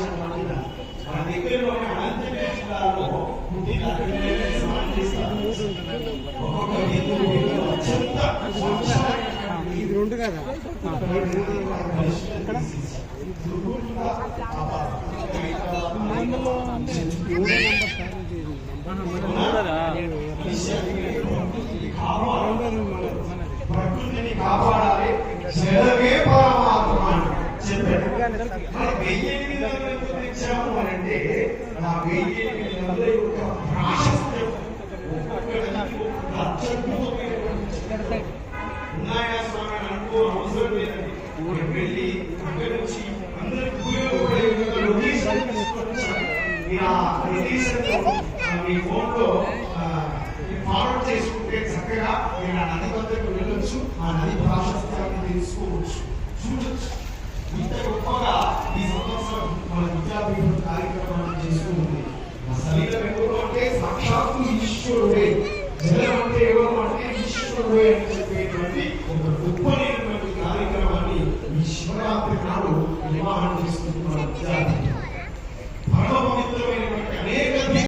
దగ్గరలోని అనంతపురం జిల్లాలో ఒక్కొక్క అత్యంత ఇది రెండు కదా? ప్రకృతిని కాపాడాలి జలమే పరమాత్మ అని మరి అని అంటే నా వెయ్యి ఎనిమిది యొక్క ప్రాశస్త్యం ఉన్నాయా స్వామి అనుకో అవసరం లేదండి. వెళ్ళి అక్కడి నుంచి అందరికి ఉపయోగపడే లొకేషన్ మీరు ఆ లొకేషన్ మీ ఫోన్లో ఫార్వర్డ్ చేసుకుంటే చక్కగా మీరు ఆ నది వద్దకు వెళ్ళొచ్చు ఆ నది ప్రాశస్త్యాన్ని తెలుసుకోవచ్చు. చూడొచ్చు. ఇంత గొప్ప మన విద్యాపీఠం కార్యక్రమాన్ని చేస్తూ ఉంది. మా శరీరం ఎవరు అంటే సాక్షాత్తు ఈశ్వరుడే. జలం అంటే ఎవరు అంటే ఈశ్వరుడే అని చెప్పేటువంటి ఒక గొప్పనైనటువంటి కార్యక్రమాన్ని ఈ శివరాత్రి నాడు నిర్వహణ చేసుకుంటున్న విద్యార్థి